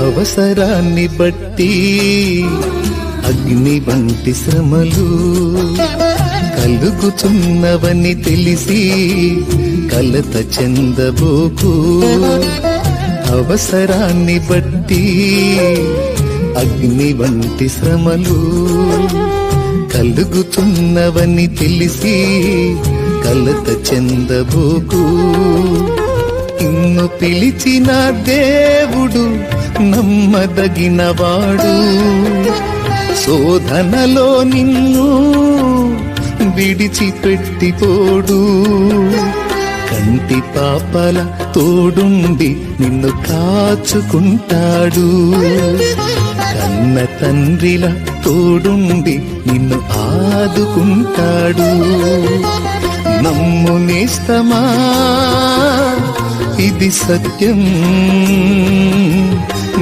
అవసరాన్ని బట్టి అగ్ని వంటి శ్రమలు కలుగుతున్నవని తెలిసి కలత చెందబోకు. అవసరాన్ని బట్టి అగ్ని వంటి శ్రమలు కలుగుతున్నవని తెలిసి కలత చెందబోకు. పిలిచిన దేవుడు నమ్మదగినవాడు. శోధనలో నిన్ను విడిచిపెట్టిపోడు. కంటి పాపల తోడుండి నిన్ను కాచుకుంటాడు. కన్న తండ్రిల తోడుండి నిన్ను ఆదుకుంటాడు. నమ్ము నిస్తమా? ఇది సత్యం